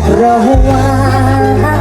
ดระวัง